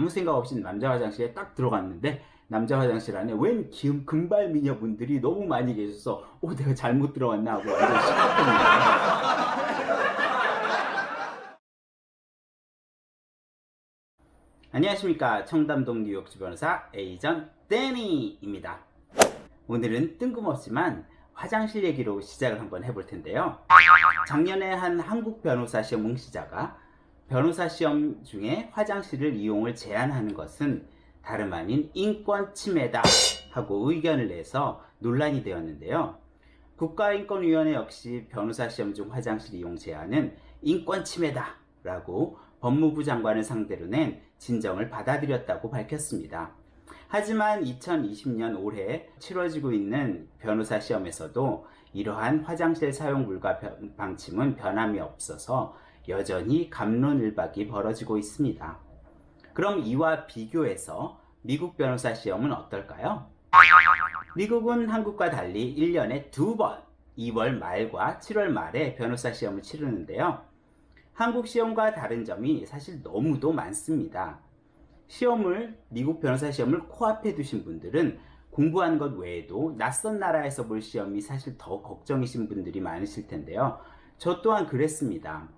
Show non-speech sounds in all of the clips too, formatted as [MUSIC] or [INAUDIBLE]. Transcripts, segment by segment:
아무 생각 없이 남자 화장실에 딱 들어갔는데 남자 화장실 안에 웬 기- 금발 미녀분들이 너무 많이 계셔서 오 내가 잘못 들어왔나 하고 완전 시끄럽거든요. 안녕하십니까 청담동 뉴욕주 변호사 에이전 데니입니다. 오늘은 뜬금없지만 화장실 얘기로 시작을 한번 해볼 텐데요. 작년에 한 한국 변호사 시험 응시자가 변호사 시험 중에 화장실을 이용을 제한하는 것은 다름 아닌 인권 침해다 하고 의견을 내서 논란이 되었는데요. 국가인권위원회 역시 변호사 시험 중 화장실 이용 제한은 인권 침해다 라고 법무부 장관을 상대로 낸 진정을 받아들였다고 밝혔습니다. 하지만 2020년 올해 치러지고 있는 변호사 시험에서도 이러한 화장실 사용 불가 변- 방침은 변함이 없어서 여전히 감론을박이 벌어지고 있습니다. 그럼 이와 비교해서 미국 변호사 시험은 어떨까요? 미국은 한국과 달리 1년에 두 번 2월 말과 7월 말에 변호사 시험을 치르는데요. 한국 시험과 다른 점이 사실 너무도 많습니다. 시험을 미국 변호사 시험을 코앞에 두신 분들은 공부한 것 외에도 낯선 나라에서 볼 시험이 사실 더 걱정이신 분들이 많으실 텐데요. 저 또한 그랬습니다.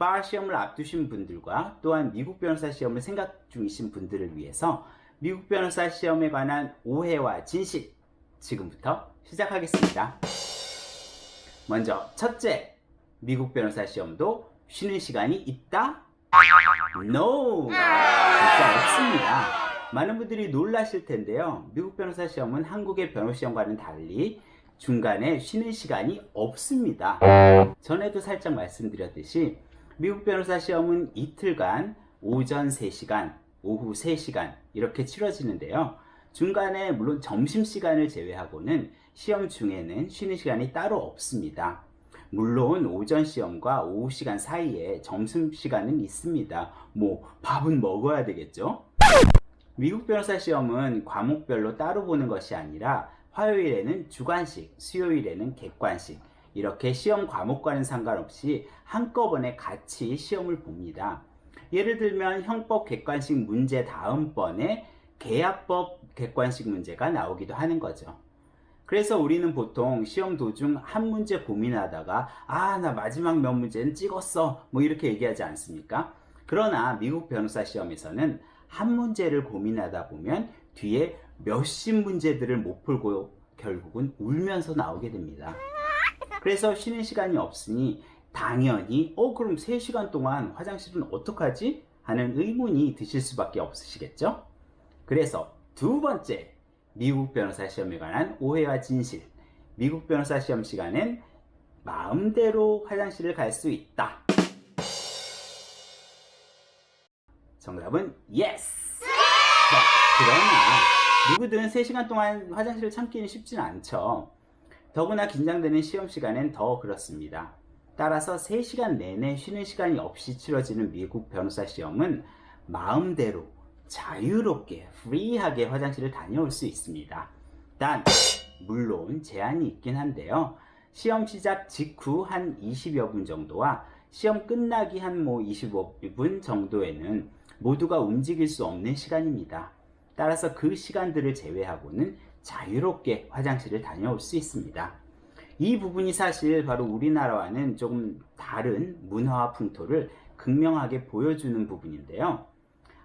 바 시험을 앞두신 분들과 또한 미국 변호사 시험을 생각 중이신 분들을 위해서 미국 변호사 시험에 관한 오해와 진실 지금부터 시작하겠습니다. 먼저 첫째, 미국 변호사 시험도 쉬는 시간이 있다? No! 진짜 없습니다. 많은 분들이 놀라실 텐데요. 미국 변호사 시험은 한국의 변호 시험과는 달리 중간에 쉬는 시간이 없습니다. 전에도 살짝 말씀드렸듯이 미국 변호사 시험은 이틀간 오전 3시간, 오후 3시간 이렇게 치러지는데요. 중간에 물론 점심시간을 제외하고는 시험 중에는 쉬는 시간이 따로 없습니다. 물론 오전 시험과 오후 시간 사이에 점심 시간은 있습니다. 뭐 밥은 먹어야 되겠죠? 미국 변호사 시험은 과목별로 따로 보는 것이 아니라 화요일에는 주관식, 수요일에는 객관식 이렇게 시험 과목과는 상관없이 한꺼번에 같이 시험을 봅니다. 예를 들면 형법 객관식 문제 다음번에 계약법 객관식 문제가 나오기도 하는 거죠. 그래서 우리는 보통 시험 도중 한 문제 고민하다가 아, 나 마지막 몇 문제는 찍었어. 뭐 이렇게 얘기하지 않습니까? 그러나 미국 변호사 시험에서는 한 문제를 고민하다 보면 뒤에 몇십 문제들을 못 풀고 결국은 울면서 나오게 됩니다. 그래서 쉬는 시간이 없으니 당연히 어 그럼 3시간 동안 화장실은 어떡하지? 하는 의문이 드실 수밖에 없으시겠죠? 그래서 두 번째 미국 변호사 시험에 관한 오해와 진실. 미국 변호사 시험 시간엔 마음대로 화장실을 갈 수 있다. 정답은 yes. 자, 그러나 누구든 3시간 동안 화장실을 참기는 쉽진 않죠. 더구나 긴장되는 시험 시간엔 더 그렇습니다. 따라서 3시간 내내 쉬는 시간이 없이 치러지는 미국 변호사 시험은 마음대로 자유롭게 프리하게 화장실을 다녀올 수 있습니다. 단 물론 제한이 있긴 한데요. 시험 시작 직후 한 20여 분 정도와 시험 끝나기 한 뭐 25분 정도에는 모두가 움직일 수 없는 시간입니다. 따라서 그 시간들을 제외하고는 자유롭게 화장실을 다녀올 수 있습니다. 이 부분이 사실 바로 우리나라와는 조금 다른 문화와 풍토를 극명하게 보여주는 부분인데요.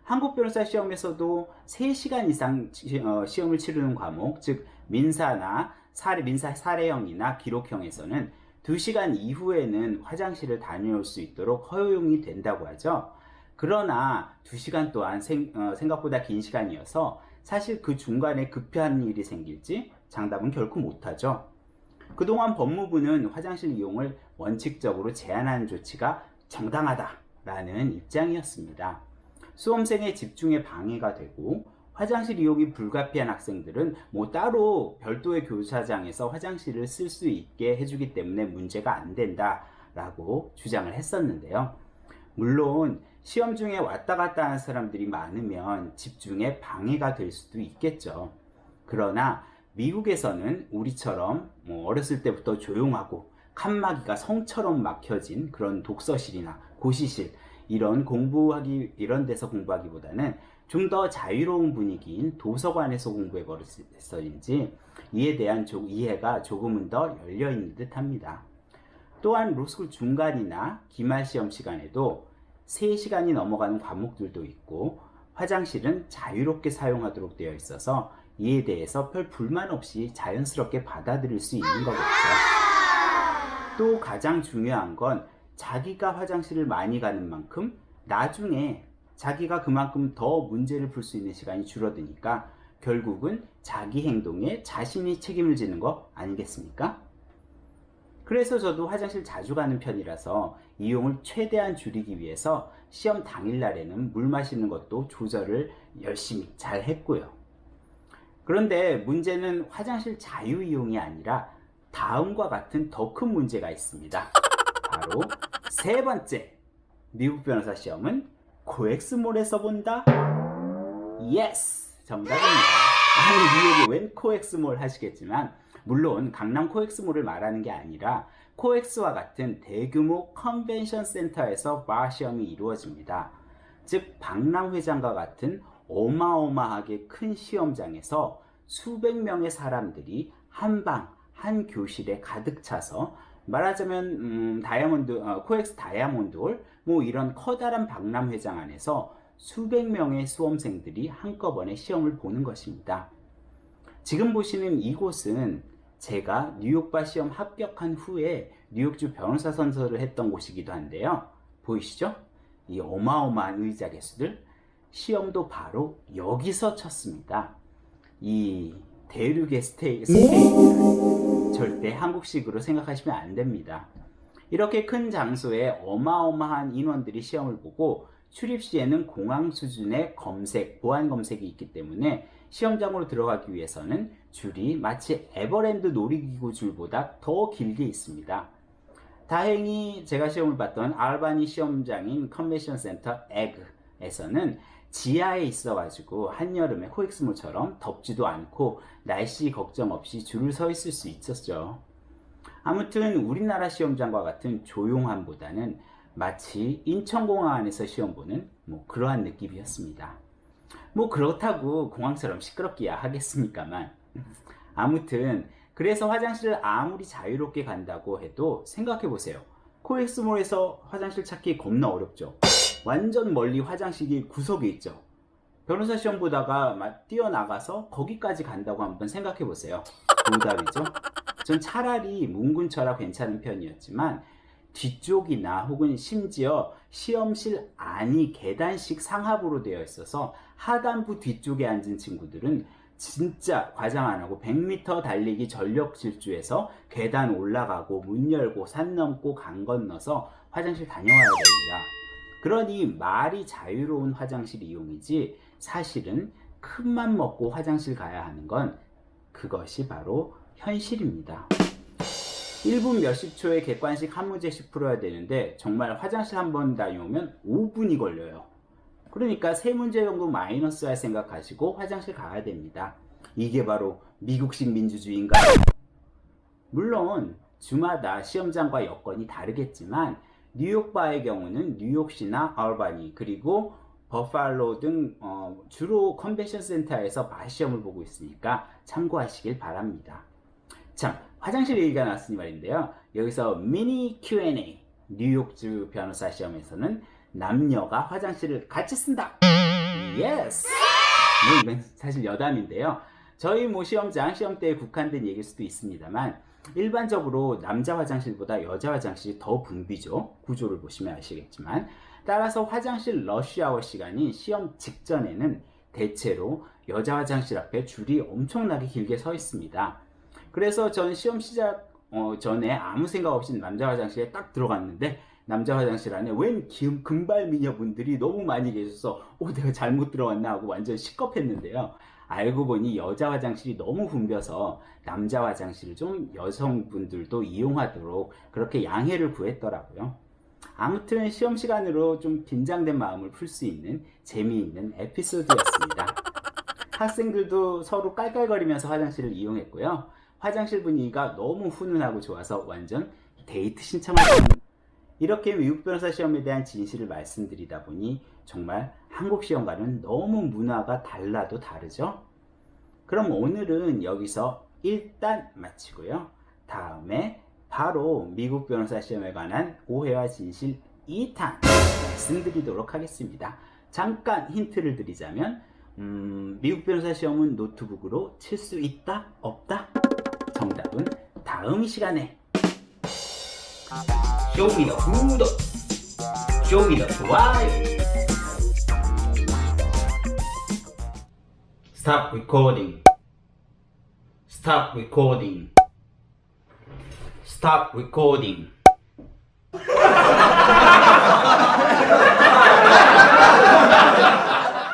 한국 변호사 시험에서도 3시간 이상 시- 어, 시험을 치르는 과목, 즉 민사나 사례, 민사 사례형이나 기록형에서는 2시간 이후에는 화장실을 다녀올 수 있도록 허용이 된다고 하죠. 그러나 2시간 또한 생, 각보다긴 시간이어서 사실 그 중간에 급한 일이 생길지 장담은 결코 못하죠. 그동안 법무부는 화장실 이용을 원칙적으로 제한하는 조치가 정당하다라는 입장이었습니다. 수험생의 집중에 방해가 되고 화장실 이용이 불가피한 학생들은 뭐 따로 별도의 교사장에서 화장실을 쓸 수 있게 해주기 때문에 문제가 안 된다라고 주장을 했었는데요. 물론 시험 중에 왔다 갔다 하는 사람들이 많으면 집중에 방해가 될 수도 있겠죠. 그러나 미국에서는 우리처럼 뭐 어렸을 때부터 조용하고 칸막이가 성처럼 막혀진 그런 독서실이나 고시실 이런 공부하기 이런 데서 공부하기보다는 좀 더 자유로운 분위기인 도서관에서 공부해 버렸어인지 이에 대한 조- 이해가 조금은 더 열려 있는 듯합니다. 또한 로스쿨 중간이나 기말 시험 시간에도 3시간이 넘어가는 과목들도 있고 화장실은 자유롭게 사용하도록 되어 있어서 이에 대해서 별 불만 없이 자연스럽게 받아들일 수 있는 거겠죠. 또 가장 중요한 건 자기가 화장실을 많이 가는 만큼 나중에 자기가 그만큼 더 문제를 풀 수 있는 시간이 줄어드니까 결국은 자기 행동에 자신이 책임을 지는 거 아니겠습니까? 그래서 저도 화장실 자주 가는 편이라서 이용을 최대한 줄이기 위해서 시험 당일날에는 물 마시는 것도 조절을 열심히 잘 했고요. 그런데 문제는 화장실 자유 이용이 아니라 다음과 같은 더 큰 문제가 있습니다. 바로 세 번째. 미국 변호사 시험은 코엑스몰에서 본다? 예스! 정답입니다. 아니, 뉴욕이 웬 코엑스몰 하시겠지만, 물론 강남 코엑스몰을 말하는 게 아니라 코엑스와 같은 대규모 컨벤션 센터에서 바 시험이 이루어집니다. 즉, 박람회장과 같은 어마어마하게 큰 시험장에서 수백 명의 사람들이 한 방, 한 교실에 가득 차서 말하자면 음, 다이아몬드 어, 코엑스 다이아몬드 홀 뭐 이런 커다란 박람회장 안에서 수백 명의 수험생들이 한꺼번에 시험을 보는 것입니다. 지금 보시는 이곳은 제가 뉴욕바 시험 합격한 후에 뉴욕주 변호사 선서를 했던 곳이기도 한데요. 보이시죠? 이 어마어마한 의자 개수들 시험도 바로 여기서 쳤습니다. 이 대륙의 스테이, 스테이지는 절대 한국식으로 생각하시면 안 됩니다. 이렇게 큰 장소에 어마어마한 인원들이 시험을 보고 출입 시에는 공항 수준의 검색, 보안 검색이 있기 때문에 시험장으로 들어가기 위해서는 줄이 마치 에버랜드 놀이기구 줄보다 더 길게 있습니다. 다행히 제가 시험을 봤던 알바니 시험장인 컨벤션 센터 에그에서는 지하에 있어가지고 한여름에 코엑스몰처럼 덥지도 않고 날씨 걱정 없이 줄을 서 있을 수 있었죠. 아무튼 우리나라 시험장과 같은 조용함보다는 마치 인천공항 안에서 시험 보는 뭐 그러한 느낌이었습니다. 뭐 그렇다고 공항처럼 시끄럽기야 하겠습니까만 아무튼 그래서 화장실을 아무리 자유롭게 간다고 해도 생각해 보세요. 코엑스몰에서 화장실 찾기 겁나 어렵죠. 완전 멀리 화장실이 구석에 있죠. 변호사 시험 보다가 막 뛰어나가서 거기까지 간다고 한번 생각해 보세요. 오답이죠. 전 차라리 문근처라 괜찮은 편이었지만 뒤쪽이나 혹은 심지어 시험실 안이 계단식 상하부로 되어 있어서 하단부 뒤쪽에 앉은 친구들은 진짜 과장 안 하고 100m 달리기 전력 질주해서 계단 올라가고 문 열고 산 넘고 강 건너서 화장실 다녀와야 됩니다. 그러니 말이 자유로운 화장실 이용이지 사실은 큰 맘 먹고 화장실 가야 하는 건 그것이 바로 현실입니다. 1분 몇십 초에 객관식 한 문제씩 풀어야 되는데 정말 화장실 한 번 다녀오면 5분이 걸려요. 그러니까 세 문제 정도 마이너스 할 생각하시고 화장실 가야 됩니다. 이게 바로 미국식 민주주의인가요? 물론 주마다 시험장과 여건이 다르겠지만 뉴욕바의 경우는 뉴욕시나 알바니 그리고 버팔로 등 어, 주로 컨벤션 센터에서 바 시험을 보고 있으니까 참고하시길 바랍니다. 참 화장실 얘기가 나왔으니 말인데요. 여기서 미니 Q&A 뉴욕주 변호사 시험에서는 남녀가 화장실을 같이 쓴다. 예스. 뭐 이건 사실 여담인데요. 저희 모 시험장 시험 때에 국한된 얘기일 수도 있습니다만 일반적으로 남자 화장실보다 여자 화장실이 더 붐비죠. 구조를 보시면 아시겠지만 따라서 화장실 러쉬아워 시간인 시험 직전에는 대체로 여자 화장실 앞에 줄이 엄청나게 길게 서 있습니다. 그래서 전 시험 시작 어, 전에 아무 생각 없이 남자 화장실에 딱 들어갔는데 남자 화장실 안에 웬 기- 금발 미녀분들이 너무 많이 계셔서 오 내가 잘못 들어왔나 하고 완전 시겁했는데요. 알고 보니 여자 화장실이 너무 붐벼서 남자 화장실을 좀 여성분들도 이용하도록 그렇게 양해를 구했더라고요. 아무튼 시험 시간으로 좀 긴장된 마음을 풀 수 있는 재미있는 에피소드였습니다. [LAUGHS] 학생들도 서로 깔깔거리면서 화장실을 이용했고요. 화장실 분위기가 너무 훈훈하고 좋아서 완전 데이트 신청할 뻔 이렇게 미국 변호사 시험에 대한 진실을 말씀드리다 보니 정말 한국 시험과는 너무 문화가 달라도 다르죠? 그럼 오늘은 여기서 일단 마치고요. 다음에 바로 미국 변호사 시험에 관한 오해와 진실 2탄 말씀드리도록 하겠습니다. 잠깐 힌트를 드리자면 음, 미국 변호사 시험은 노트북으로 칠 수 있다? 없다? 정답은 다음 시간에 쇼미더 구독 쇼미더 좋아요 Stop recording Stop recording Stop recording